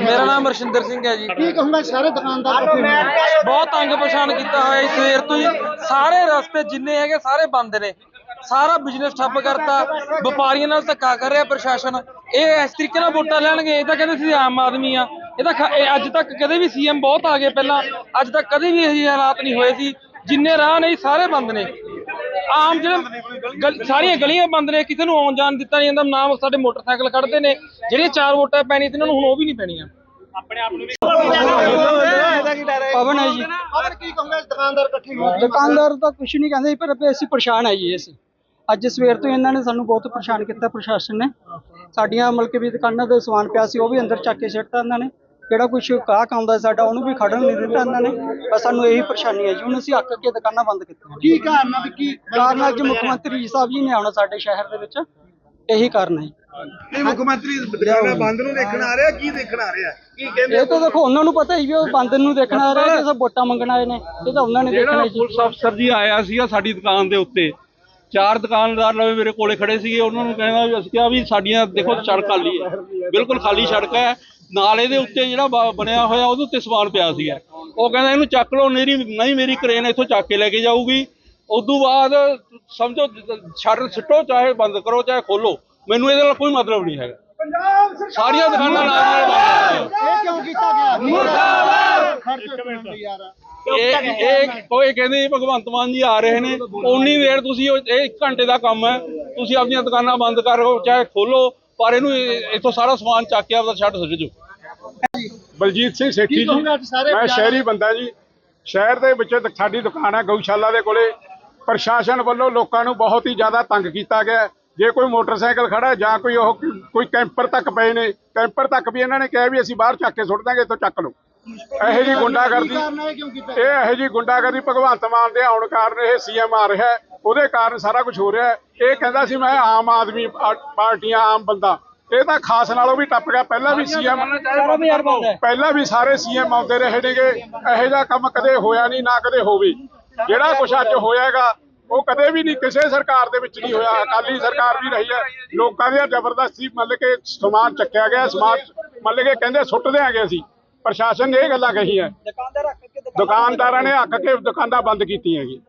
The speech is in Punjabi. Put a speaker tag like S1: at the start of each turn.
S1: ਮੇਰਾ ਨਾਮ ਰਸ਼ਿੰਦਰ ਸਿੰਘ ਹੈ ਜੀ।
S2: ਕੀ ਕਹੂੰਗਾ ਸਾਰੇ ਦੁਕਾਨਦਾਰ
S1: ਬਹੁਤ ਤੰਗ ਪਰੇਸ਼ਾਨ ਕੀਤਾ ਹੋਇਆ ਇਸ ਸਵੇਰ ਤੋਂ ਹੀ ਸਾਰੇ ਰਸਤੇ ਜਿੰਨੇ ਹੈਗੇ ਸਾਰੇ ਬੰਦ ਨੇ। ਸਾਰਾ ਬਿਜ਼ਨਸ ਠੱਪ ਕਰਤਾ। ਵਪਾਰੀਆਂ ਨਾਲ ਧੱਕਾ ਕਰ ਰਿਹਾ ਪ੍ਰਸ਼ਾਸਨ। ਇਹ ਇਸ ਤਰੀਕੇ ਨਾਲ ਵੋਟਾਂ ਲੈਣਗੇ। ਇਹ ਤਾਂ ਕਹਿੰਦੇ ਸੀ ਆਮ ਆਦਮੀ ਆ। ਇਹ ਤਾਂ ਅੱਜ ਤੱਕ ਕਦੇ ਵੀ ਸੀਐਮ ਬਹੁਤ ਆ ਗਏ ਪਹਿਲਾਂ। ਅੱਜ ਤੱਕ ਕਦੇ ਵੀ ਇਹ ਹਾਲਾਤ ਨਹੀਂ ਹੋਏ ਸੀ। ਜਿੰਨੇ ਰਾਹ ਨਹੀਂ ਸਾਰੇ ਬੰਦ ਨੇ। ਆਮ ਜਿਹੜੇ ਸਾਰੀਆਂ ਗਲੀਆਂ ਬੰਦ ਨੇ ਕਿਸੇ ਨੂੰ ਆਉਣ ਜਾਣ ਦਿੱਤਾ ਨਹੀਂ ਜਾਂਦਾ ਨਾਮ ਸਾਡੇ ਮੋਟਰਸਾਈਕਲ ਖੜਦੇ ਨੇ। ਜਿਹੜੀਆਂ ਚਾਰ ਵੋਟਾਂ ਪੈਣੀ ਤੇ ਇਹਨਾਂ ਨੂੰ ਹੁਣ ਉਹ ਵੀ ਨਹੀਂ ਪੈਣੀਆਂ।
S3: ਪਵਨ ਹੈ ਜੀ।
S2: ਪਵਨ ਕੀ ਕਹੂੰਗਾ ਦੁਕਾਨਦਾਰ ਇਕੱਠੇ ਹੋਏ
S3: ਦੁਕਾਨਦਾਰ ਤਾਂ ਕੁਝ ਨਹੀਂ ਕਹਿੰਦੇ ਪਰ ਵੀ ਅਸੀਂ ਪਰੇਸ਼ਾਨ ਆ ਜੀ ਅਸੀਂ। ਅੱਜ ਸਵੇਰ ਤੋਂ ਇਹਨਾਂ ਨੇ ਸਾਨੂੰ ਬਹੁਤ ਪਰੇਸ਼ਾਨ ਕੀਤਾ ਪ੍ਰਸ਼ਾਸਨ ਨੇ। ਸਾਡੀਆਂ ਮਤਲਬ ਕਿ ਵੀ ਦੁਕਾਨਾਂ ਦੇ ਸਮਾਨ ਪਿਆ ਸੀ ਉਹ ਵੀ ਅੰਦਰ ਚੱਕ ਕੇ ਸਿੱਟਤਾ ਇਹਨਾਂ ਨੇ। ਜਿਹੜਾ ਕੁਝ ਗਾਹਕ ਆਉਂਦਾ ਸਾਡਾ ਉਹਨੂੰ ਵੀ ਖੜਨ ਨਹੀਂ ਦਿੱਤਾ ਇਹਨਾਂ ਨੇ। ਬਸ ਸਾਨੂੰ ਇਹੀ ਪਰੇਸ਼ਾਨੀ ਹੈ ਜੀ। ਹੁਣ ਅਸੀਂ ਅੱਕ ਕੇ ਦੁਕਾਨਾਂ ਬੰਦ ਕੀਤੀਆਂ
S2: ਕੀ ਕਾਰਨ ਆ ਵੀ ਕੀ
S3: ਕਾਰਨ ਅੱਜ ਮੁੱਖ ਮੰਤਰੀ ਸਾਹਿਬ ਜੀ ਨੇ ਆਉਣਾ ਸਾਡੇ ਸ਼ਹਿਰ ਦੇ ਵਿੱਚ। ਇਹੀ ਕਾਰਨ ਹੈ ਜੀ।
S4: ਇਹ ਮੁੱਖ ਮੰਤਰੀ ਦੁਕਾਨਾਂ ਬੰਦ ਨੂੰ ਦੇਖਣ ਆ ਰਿਹਾ ਕੀ ਦੇਖਣ ਆ ਰਿਹਾ? ਕੀ ਕਹਿੰਦੇ
S3: ਇਹ ਤਾਂ ਦੇਖੋ ਉਹਨਾਂ ਨੂੰ ਪਤਾ ਹੀ ਵੀ ਉਹ ਬੰਦ ਨੂੰ ਦੇਖਣ ਆ ਰਹੇ ਕਿ ਸਭ ਵੋਟਾਂ ਮੰਗਣ ਆਏ ਨੇ। ਇਹ ਤਾਂ ਉਹਨਾਂ ਨੇ ਦੇਖਣਾ
S5: ਜਿਹੜਾ
S3: ਜੀ।
S5: ਪੁਲਿਸ ਅਫਸਰ ਜੀ ਆਇਆ ਸੀਗਾ ਸਾਡੀ ਦੁਕਾਨ ਦੇ ਉੱਤੇ ਚਾਰ ਦੁਕਾਨਦਾਰ ਲਵੇ ਮੇਰੇ ਕੋਲੇ ਖੜੇ ਸੀਗੇ ਉਹਨਾਂ ਨੂੰ ਕਹਿੰਦਾ ਵੀ ਅਸੀਂ ਕਿਹਾ ਵੀ ਸਾਡੀਆਂ ਦੇਖੋ ਸੜਕ ਖਾਲੀ ਹੈ। ਬਿਲਕੁਲ ਖਾਲੀ ਸੜਕ ਹੈ। ਨਾਲ ਇਹਦੇ ਉੱਤੇ ਜਿਹੜਾ ਬਣਿਆ ਹੋਇਆ ਉਹਦੇ ਉੱਤੇ ਸਮਾਨ ਪਿਆ ਸੀਗਾ। ਉਹ ਕਹਿੰਦਾ ਇਹਨੂੰ ਚੱਕ ਲਓ ਮੇਰੀ ਨਹੀਂ ਮੇਰੀ ਕਰੇਨ ਇੱਥੋਂ ਚੱਕ ਕੇ ਲੈ ਕੇ ਜਾਊਗੀ। ਉਦੋਂ ਬਾਅਦ ਸਮਝੋ ਸ਼ਟਰ ਸਿੱਟੋ ਚਾਹੇ ਬੰਦ ਕਰੋ ਚਾਹੇ ਖੋਲੋ। ਮੈਨੂੰ ਇਹਦੇ ਨਾਲ ਕੋਈ ਮਤਲਬ ਨਹੀਂ ਹੈਗਾ। ਸਾਰੀਆਂ ਦੁਕਾਨਾਂ ਨਾਲ ਨਾਲ ਬੰਦ
S2: ਇਹ ਕਿਉਂ ਕੀਤਾ ਗਿਆ? ਮੁਰਦਾਬਾਦ! ਖਰਚ ਯਾਰ।
S5: ਇਹ ਇਹ ਕੋਈ ਕਹਿੰਦੇ ਜੀ ਭਗਵੰਤ ਮਾਨ ਜੀ ਆ ਰਹੇ ਨੇ ਉਨੀ ਦੇਰ ਤੁਸੀਂ ਉਹ- ਇਹ 1 ਘੰਟੇ ਦਾ ਕੰਮ ਹੈ। ਤੁਸੀਂ ਆਪਣੀਆਂ ਦੁਕਾਨਾਂ ਬੰਦ ਕਰੋ ਚਾਹੇ ਖੋਲੋ ਪਰ ਇਹਨੂੰ ਇਹ- ਇੱਥੋਂ ਸਾਰਾ ਸਮਾਨ ਚੱਕ ਕੇ ਆਪਦਾ ਛੱਡ ਸੁੱਟ
S6: ਬਲਜੀਤ ਸਿੰਘ ਸੇਠੀ ਜੀ
S2: ਕਹੂੰਗਾ ਅੱਜ ਸਾਰੇ
S6: ਮੈਂ ਸ਼ਹਿਰੀ ਬੰਦਾ ਜੀ। ਸ਼ਹਿਰ ਦੇ ਵਿੱਚ ਦ- ਸਾਡੀ ਦੁਕਾਨ ਹੈ ਗਊਸ਼ਾਲਾ ਦੇ ਕੋਲੇ। ਪ੍ਰਸ਼ਾਸਨ ਵੱਲੋਂ ਲੋਕਾਂ ਨੂੰ ਬਹੁਤ ਹੀ ਜ਼ਿਆਦਾ ਤੰਗ ਕੀਤਾ ਗਿਆ ਹੈ। ਜੇ ਕੋਈ ਮੋਟਰਸਾਈਕਲ ਖੜਾ ਹੈ ਜਾਂ ਕੋਈ ਉਹ ਕੋਈ ਕੈਂਪਰ ਤੱਕ ਪਏ ਨੇ ਕੈਂਪਰ ਤੱਕ ਵੀ ਇਹਨਾਂ ਨੇ ਕਿਹਾ ਵੀ ਅਸੀਂ ਬਾਹਰ ਚੱਕ ਕੇ ਸੁੱਟ ਦਾਂਗੇ ਇੱਥੋਂ ਚੱਕ ਲਓ। ਇਹੋ ਜੀ ਗੁੰਡਾਗਰਦੀ
S2: ਇਹ ਕਿਉਂ ਕੀਤਾ?
S6: ਇਹ ਇਹੋ ਜੀ ਗੁੰਡਾਗਰਦੀ ਭਗਵੰਤ ਮਾਨ ਦੇ ਆਉਣ ਕਾਰਨ ਇਹ ਸੀਐਮ ਆ ਰਿਹਾ ਉਹਦੇ ਕਾਰਨ ਸਾਰਾ ਕੁਝ ਹੋ ਰਿਹਾ ਇਹ ਕਹਿੰਦਾ ਸੀ ਮੈਂ ਆਮ ਆਦਮੀ ਪਾਰਟੀਆਂ ਆਮ ਬੰਦਾ। ਇਹ ਤਾਂ ਖਾਸ ਨਾਲੋਂ ਵੀ ਟੱਪ ਗਿਆ। ਪਹਿਲਾਂ ਵੀ ਸੀਐਮ ਪਹਿਲਾਂ ਵੀ ਸਾਰੇ ਸੀਐਮ ਆਉਂਦੇ ਰਹੇ ਨੇਗੇ। ਇਹੋ ਜਿਹਾ ਕੰਮ ਕਦੇ ਹੋਇਆ ਨਹੀਂ ਨਾ ਕਦੇ ਹੋਵੇ। ਜਿਹੜਾ ਕੁਛ ਅੱਜ ਹੋਇਆਗਾ ਉਹ ਕਦੇ ਵੀ ਨਹੀਂ ਕਿਸੇ ਸਰਕਾਰ ਦੇ ਵਿੱਚ ਨਹੀਂ ਹੋਇਆ। ਅਕਾਲੀ ਸਰਕਾਰ ਵੀ ਰਹੀ ਹੈ। ਲੋਕਾਂ ਦੇ ਜ਼ਬਰਦਸਤੀ ਮਤਲਬ ਕਿ ਸਮਾਨ ਚੱਕਿਆ ਗਿਆ। ਸਮਾਨ ਮਤਲਬ ਕਿ ਕਹਿੰਦੇ ਸੁੱਟ ਦਿਆਂਗੇ ਅਸੀਂ। ਪ੍ਰਸ਼ਾਸਨ ਨੇ ਇਹ ਗੱਲਾਂ ਕਹੀਆਂ। ਦੁਕਾਨਦਾਰ ਨੇ ਹੱਕ ਕੇ ਦੁਕਾਨਾਂ ਬੰਦ ਕੀਤੀਆਂ ਹੈਗੀ